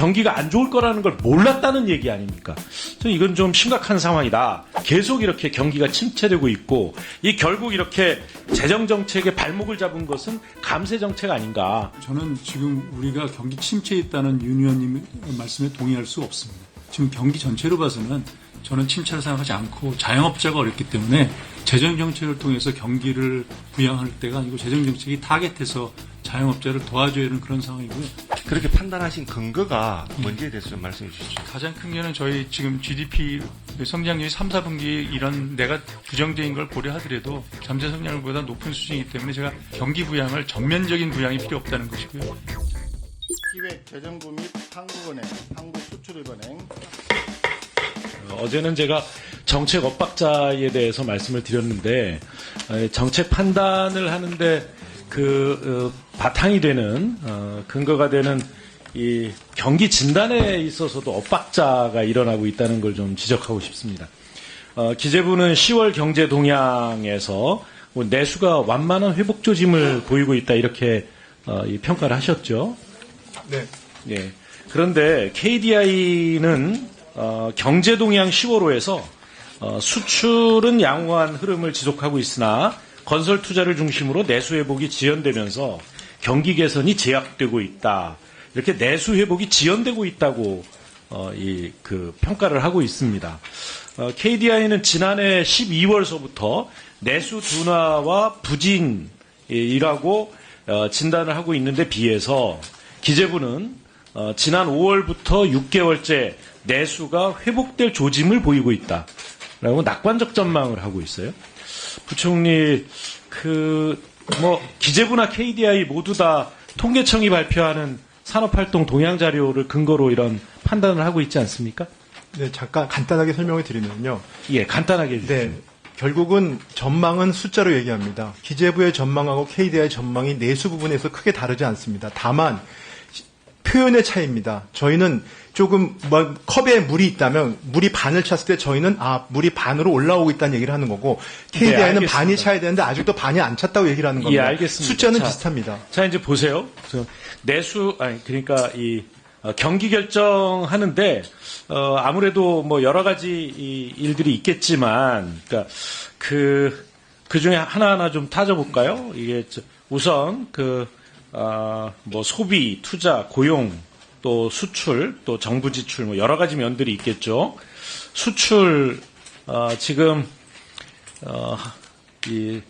경기가 안 좋을 거라는 걸 몰랐다는 얘기 아닙니까? 저는 이건 좀 심각한 상황이다. 계속 이렇게 경기가 침체되고 있고 이 결국 이렇게 재정 정책에 발목을 잡은 것은 감세 정책 아닌가? 저는 지금 우리가 경기 침체에 있다는 윤 의원님 말씀에 동의할 수 없습니다. 지금 경기 전체로 봐서는 저는 침체를 생각하지 않고 자영업자가 어렵기 때문에 재정 정책을 통해서 경기를 부양할 때가 아니고 재정 정책이 타겟해서 자영업자를 도와줘야 하는 그런 상황이고요. 그렇게 판단하신 근거가 뭔지에 대해서 좀 말씀해 주시죠. 가장 큰 게는 저희 지금 GDP 성장률이 3, 4분기 이런 내가 부정적인 걸 고려하더라도 잠재 성장률보다 높은 수준이기 때문에 제가 경기 부양을 전면적인 부양이 필요 없다는 것이고요. 기획재정부 및 한국은행, 한국수출입은행, 어제는 제가 정책 엇박자에 대해서 말씀을 드렸는데 에, 정책 판단을 하는데 그 어, 바탕이 되는 어, 근거가 되는 이 경기 진단에 있어서도 엇박자가 일어나고 있다는 걸 좀 지적하고 싶습니다. 어, 기재부는 10월 경제 동향에서 뭐 내수가 완만한 회복 조짐을 보이고 있다 이렇게 어, 이 평가를 하셨죠. 네. 예. 그런데 KDI는 경제 동향 10월호에서 어, 수출은 양호한 흐름을 지속하고 있으나 건설 투자를 중심으로 내수 회복이 지연되면서 경기 개선이 제약되고 있다. 이렇게 내수 회복이 지연되고 있다고 어, 이, 그 평가를 하고 있습니다. 어, KDI는 지난해 12월서부터 내수 둔화와 부진이라고 어, 진단을 하고 있는데 비해서 기재부는 어, 지난 5월부터 6개월째 내수가 회복될 조짐을 보이고 있다라고 낙관적 전망을 하고 있어요. 부총리 그 뭐 기재부나 KDI 모두 다 통계청이 발표하는 산업활동 동향 자료를 근거로 이런 판단을 하고 있지 않습니까? 네, 잠깐 간단하게 설명을 드리면요. 예, 간단하게 해주십시오. 네. 결국은 전망은 숫자로 얘기합니다. 기재부의 전망하고 KDI의 전망이 내수 부분에서 크게 다르지 않습니다. 다만 시- 표현의 차이입니다. 저희는 조금 뭐 컵에 물이 있다면 물이 반을 찼을 때 저희는 아 물이 반으로 올라오고 있다는 얘기를 하는 거고 KDI는 네. 반이 차야 되는데 아직도 반이 안 찼다고 얘기를 하는 겁니다. 예, 알겠습니다. 숫자는 자, 비슷합니다. 자 이제 보세요. 저 내수 아니 그러니까 이 어, 경기 결정하는데 어, 아무래도 뭐 여러 가지 이 일들이 있겠지만 그러니까 그 그중에 하나하나 좀 타져 볼까요? 이게 저- 우선 그 어, 뭐 소비, 투자, 고용, 또 수출, 또 정부 지출 뭐 여러 가지 면들이 있겠죠. 수출 어, 지금 어, 이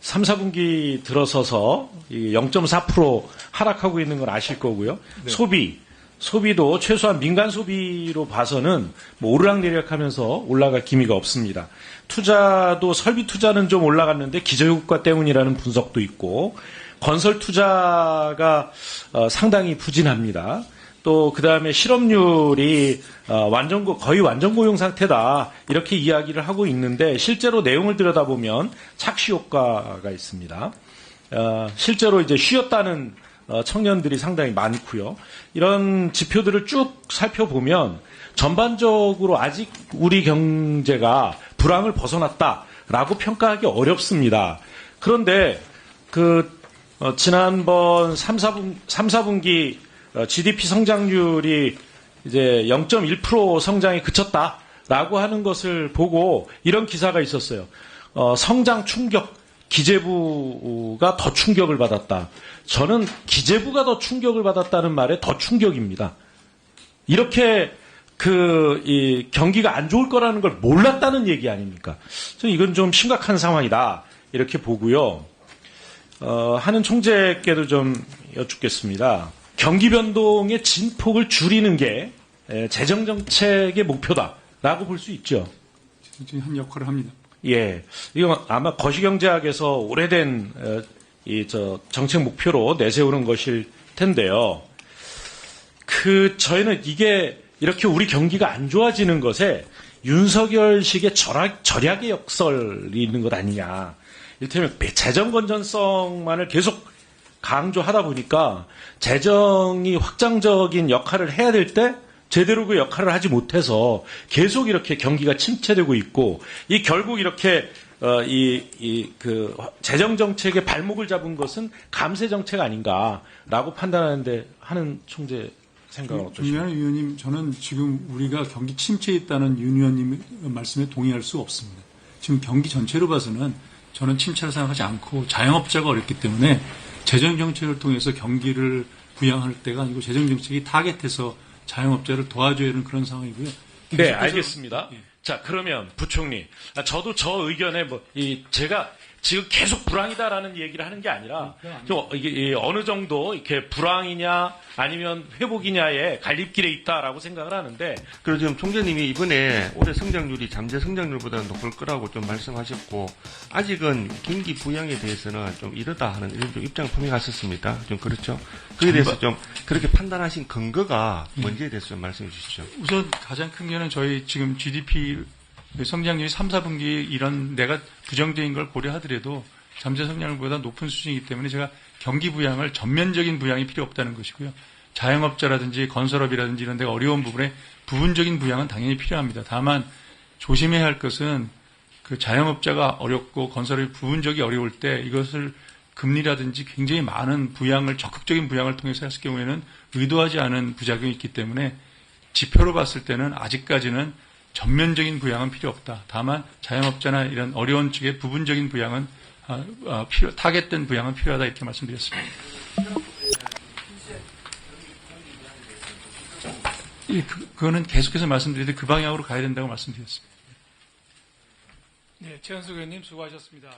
3, 4분기 들어서서 이0.4% 하락하고 있는 걸 아실 거고요. 소비, 소비도 최소한 민간 소비로 봐서는 뭐 오르락내리락하면서 올라갈 기미가 없습니다. 투자도 설비 투자는 좀 올라갔는데 기저효과 때문이라는 분석도 있고 건설 투자가 어, 상당히 부진합니다. 또 그 다음에 실업률이 어, 완전 고- 거의 완전 고용 상태다 이렇게 이야기를 하고 있는데 실제로 내용을 들여다보면 착시 효과가 있습니다. 어, 실제로 이제 쉬었다는 어, 청년들이 상당히 많고요. 이런 지표들을 쭉 살펴보면 전반적으로 아직 우리 경제가 불황을 벗어났다라고 평가하기 어렵습니다. 그런데 그 어, 지난번 3, 4분, 3, 4분기 GDP 성장률이 이제 0.1% 성장이 그쳤다라고 하는 것을 보고 이런 기사가 있었어요. 어, 성장 충격 기재부가 더 충격을 받았다. 저는 기재부가 더 충격을 받았다는 말에 더 충격입니다. 이렇게 그, 이, 경기가 안 좋을 거라는 걸 몰랐다는 얘기 아닙니까? 저는 이건 좀 심각한 상황이다. 이렇게 보고요. 어, 하는 총재께도 좀 여쭙겠습니다. 경기 변동의 진폭을 줄이는 게 에, 재정 정책의 목표다라고 볼 수 있죠. 지금 한 역할을 합니다. 예, 이거 아마 거시경제학에서 오래된 어, 이저 정책 목표로 내세우는 것일 텐데요. 그 저희는 이게 이렇게 우리 경기가 안 좋아지는 것에 윤석열식의 절약, 절약의 역설이 있는 것 아니냐. 이를테면 배- 재정 건전성만을 계속 강조하다 보니까 재정이 확장적인 역할을 해야 될 때 제대로 그 역할을 하지 못해서 계속 이렇게 경기가 침체되고 있고 이 결국 이렇게 어, 이, 이, 그, 재정 정책의 발목을 잡은 것은 감세 정책 아닌가라고 판단하는데 하는 총재 생각은 어떠십니까? 중요한 의원님, 저는 지금 우리가 경기 침체에 있다는 윤 의원님 말씀에 동의할 수 없습니다. 지금 경기 전체로 봐서는 저는 침체를 생각하지 않고 자영업자가 어렵기 때문에 재정 정책을 통해서 경기를 부양할 때가 아니고 재정 정책이 타겟해서 자영업자를 도와줘야 하는 그런 상황이고요. 네, 알겠습니다. 예. 자, 그러면 부총리, 아, 저도 저 의견에 뭐, 이, 제가 지금 계속 불황이다라는 얘기를 하는 게 아니라, 좀 어, 이게 이 어느 정도 이렇게 불황이냐 아니면 회복이냐의 갈림길에 있다라고 생각을 하는데, 그리고 지금 총재님이 이번에 올해 성장률이 잠재 성장률보다 높을 거라고 좀 말씀하셨고 아직은 경기 부양에 대해서는 좀 이르다 하는 이런 좀 입장을 표명하셨습니다. 좀 그렇죠? 그에 대해서 좀 그렇게 판단하신 근거가 뭔지에 대해서 좀 말씀해 주시죠. 우선 가장 큰 게는 저희 지금 GDP 성장률이 3, 4분기 이런 내가 부정적인 걸 고려하더라도 잠재 성장률보다 높은 수준이기 때문에 제가 경기 부양을 전면적인 부양이 필요 없다는 것이고요. 자영업자라든지 건설업이라든지 이런 데가 어려운 부분에 부분적인 부양은 당연히 필요합니다. 다만 조심해야 할 것은 그 자영업자가 어렵고 건설이 부분적이 어려울 때 이것을 금리라든지 굉장히 많은 부양을 적극적인 부양을 통해서 했을 경우에는 의도하지 않은 부작용이 있기 때문에 지표로 봤을 때는 아직까지는 전면적인 부양은 필요 없다. 다만 자영업자나 이런 어려운 측의 부분적인 부양은 아, 아, 필요, 타겟된 부양은 필요하다 이렇게 말씀드렸습니다. 예, 그, 그거는 계속해서 말씀드리는데 그 방향으로 가야 된다고 말씀드렸습니다. 네, 최현수 의원님 수고하셨습니다.